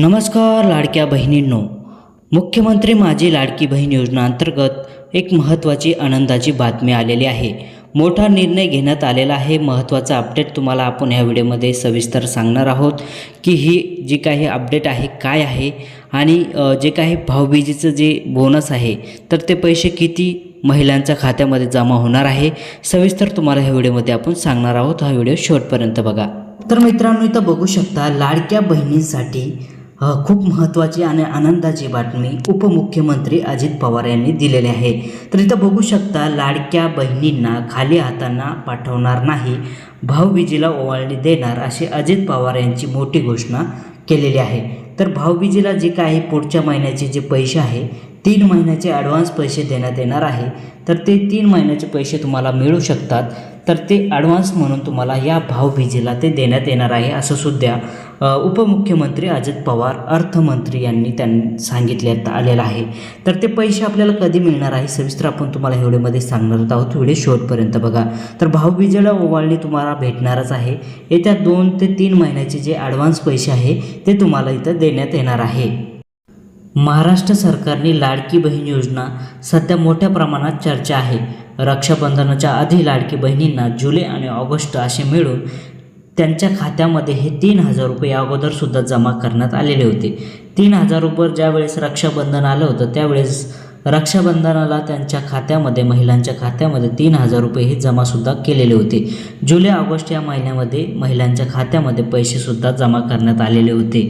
नमस्कार लाडक्या बहिणींनो. मुख्यमंत्री माझी लाडकी बहीण योजना अंतर्गत एक महत्त्वाची आनंदाची बातमी आलेली आहे. मोठा निर्णय घेण्यात आलेला आहे. महत्त्वाचा अपडेट तुम्हाला आपण ह्या व्हिडिओमध्ये सविस्तर सांगणार आहोत की ही जी काही अपडेट आहे काय आहे आणि जे काही भाऊबीजीचं जे बोनस आहे तर ते पैसे किती महिलांच्या खात्यामध्ये जमा होणार आहे सविस्तर तुम्हाला ह्या व्हिडिओमध्ये आपण सांगणार आहोत. हा व्हिडिओ शेवटपर्यंत बघा. तर मित्रांनो इथं बघू शकता लाडक्या बहिणींसाठी खूप महत्त्वाची आणि आनंदाची बातमी उपमुख्यमंत्री अजित पवार यांनी दिलेली आहे. तर इथं बघू शकता लाडक्या बहिणींना खाली हातांना पाठवणार नाही भाऊबीजेला ओवाळणी देणार अशी अजित पवार यांची मोठी घोषणा केलेली आहे. तर भाऊबीजेला जे काही पुढच्या महिन्याचे जे पैसे आहे तीन महिन्याचे ॲडव्हान्स पैसे देण्यात येणार आहे. तर ते तीन महिन्याचे पैसे तुम्हाला मिळू शकतात. तर ते ॲडव्हान्स म्हणून तुम्हाला या भाऊबीजेला ते देण्यात येणार आहे असं सुद्धा उपमुख्यमंत्री अजित पवार अर्थमंत्री यांनी त्यांनी सांगितल्यात आलेलं आहे. तर ते पैसे आपल्याला कधी मिळणार आहे सविस्तर आपण तुम्हाला एवढेमध्ये व्हिडिओमध्ये सांगणार आहोत. व्हिडिओ शेवटपर्यंत बघा. तर भाऊबीजेला ओवाळणी तुम्हाला भेटणारच आहे. येत्या दोन ते तीन महिन्याचे जे ॲडव्हान्स पैसे आहे ते तुम्हाला इथं देण्यात येणार आहे. महाराष्ट्र सरकारने लाडकी बहीण योजना सध्या मोठ्या प्रमाणात चर्चा आहे. रक्षाबंधनाच्या आधी लाडकी बहिणींना जुलै आणि ऑगस्ट असे मिळून त्यांच्या खात्यामध्ये हे तीन हजार रुपये अगोदरसुद्धा जमा करण्यात आलेले होते. तीन हजार रुपये ज्यावेळेस रक्षाबंधन आलं होतं त्यावेळेस रक्षाबंधनाला त्यांच्या खात्यामध्ये महिलांच्या खात्यामध्ये तीन हजार रुपये हे जमासुद्धा केलेले होते. जुलै ऑगस्ट या महिन्यामध्ये महिलांच्या खात्यामध्ये पैसेसुद्धा जमा करण्यात आलेले होते.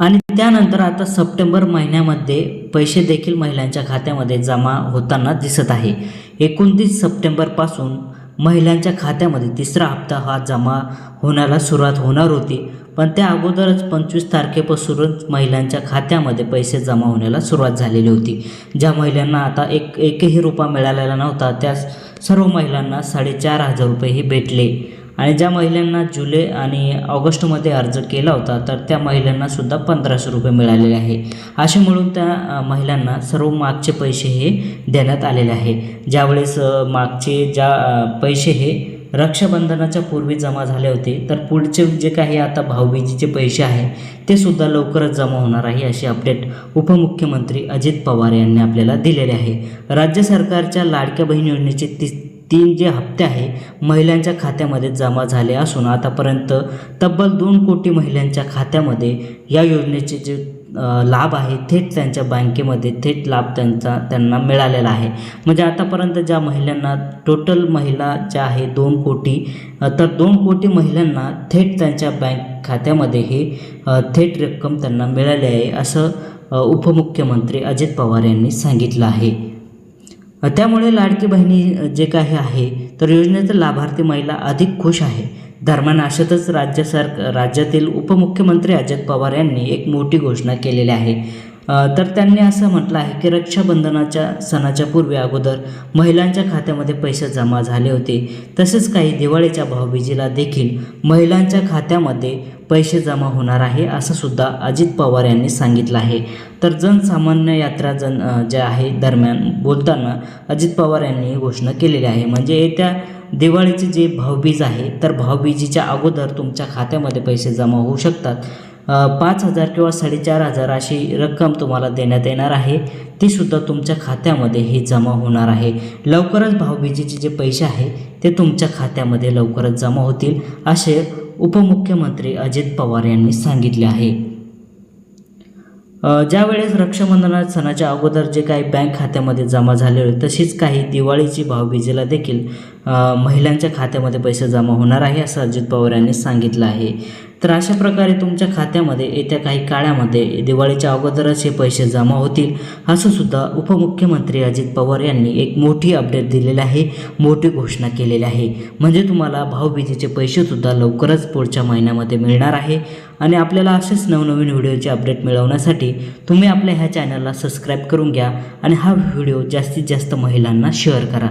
आणि त्यानंतर आता सप्टेंबर महिन्यामध्ये पैसे देखील महिलांच्या खात्यामध्ये जमा होताना दिसत आहे. एकोणतीस सप्टेंबरपासून महिलांच्या खात्यामध्ये तिसरा हप्ता हा जमा होण्याला सुरुवात होणार होती. पण त्या अगोदरच पंचवीस तारखेपासूनच महिलांच्या खात्यामध्ये पैसे जमा होण्याला सुरुवात झालेली होती. ज्या महिलांना आता एक एकही रुपया मिळालेला नव्हता त्या सर्व महिलांना साडेचार हजार रुपये हे भेटले. आणि ज्या महिलांना जुलै आणि ऑगस्टमध्ये अर्ज केला होता तर त्या महिलांनासुद्धा पंधराशे रुपये मिळालेले आहे. असे मिळून त्या महिलांना सर्व मागचे पैसे हे देण्यात आलेले आहे. ज्यावेळेस मागचे ज्या पैसे हे रक्षाबंधनाच्या पूर्वी जमा झाले होते तर पुढचे जे काही आता भाऊबीजीचे पैसे आहे ते सुद्धा लवकरच जमा होणार आहे अशी अपडेट उपमुख्यमंत्री अजित पवार यांनी आपल्याला दिलेले आहे. राज्य सरकारच्या लाडक्या बहीण योजनेचे ती तीन जे हप्ते आहे महिलांच्या खात्यामध्ये जमा झाले असून आतापर्यंत तब्बल दोन कोटी महिलांच्या खात्यामध्ये या योजनेचे जे लाभ आहे थेट त्यांच्या बँकेमध्ये थेट लाभ त्यांचा त्यांना मिळालेला आहे. म्हणजे आतापर्यंत ज्या महिलांना टोटल महिला ज्या आहे दोन कोटी तर दोन कोटी महिलांना थेट त्यांच्या बँक खात्यामध्ये हे थेट रक्कम त्यांना मिळाली आहे असं उपमुख्यमंत्री अजित पवार यांनी सांगितलं आहे. त्यामुळे लाडकी बहिणी जे काही आहे तर योजनेचा लाभार्थी महिला अधिक खुश आहे. दरम्यान अशातच राज्य सर राज्यातील उपमुख्यमंत्री अजित पवार यांनी एक मोठी घोषणा केलेली आहे. तर त्यांनी असं म्हटलं आहे की रक्षाबंधनाच्या सणाच्या पूर्वी अगोदर महिलांच्या खात्यामध्ये पैसे जमा झाले होते. तसेच काही दिवाळीच्या भाऊबीजीला देखील महिलांच्या खात्यामध्ये पैसे जमा होणार आहे असं सुद्धा अजित पवार यांनी सांगितलं आहे. तर जनसामान्य यात्रा जन ज्या आहे दरम्यान बोलताना अजित पवार यांनी ही घोषणा केलेली आहे. म्हणजे येत्या दिवाळीचे जे भाऊबीज आहे तर भावबीजीच्या अगोदर तुमच्या खात्यामध्ये पैसे जमा होऊ शकतात. पाच हजार किंवा साडेचार हजार अशी रक्कम तुम्हाला देण्यात येणार आहे. ती सुद्धा तुमच्या खात्यामध्ये ही जमा होणार आहे. लवकरच भाऊबीजेचे जे पैसे आहे ते तुमच्या खात्यामध्ये लवकरच जमा होतील असे उपमुख्यमंत्री अजित पवार यांनी सांगितले आहे. ज्यावेळेस रक्षाबंधना सणाच्या अगोदर जे काही बँक खात्यामध्ये जमा झाले होते तशीच काही दिवाळीची भाऊबीजेला देखील महिलांच्या खात्यामध्ये पैसे जमा होणार आहे असं अजित पवार यांनी सांगितलं आहे. तर अशा प्रकारे तुमच्या खात्यामध्ये येत्या काही काळामध्ये दिवाळीच्या अगोदरच हे पैसे जमा होतील. असं सुद्धा उपमुख्यमंत्री अजित पवार यांनी एक मोठी अपडेट दिलेली आहे मोठी घोषणा केलेली आहे. म्हणजे तुम्हाला भाऊबीजेचे पैसेसुद्धा लवकरच पुढच्या महिन्यामध्ये मिळणार आहे. आणि आपल्याला असेच नवनवीन व्हिडिओचे अपडेट मिळवण्यासाठी तुम्ही आपल्या ह्या चॅनलला सबस्क्राईब करून घ्या आणि हा व्हिडिओ जास्तीत जास्त महिलांना शेअर करा.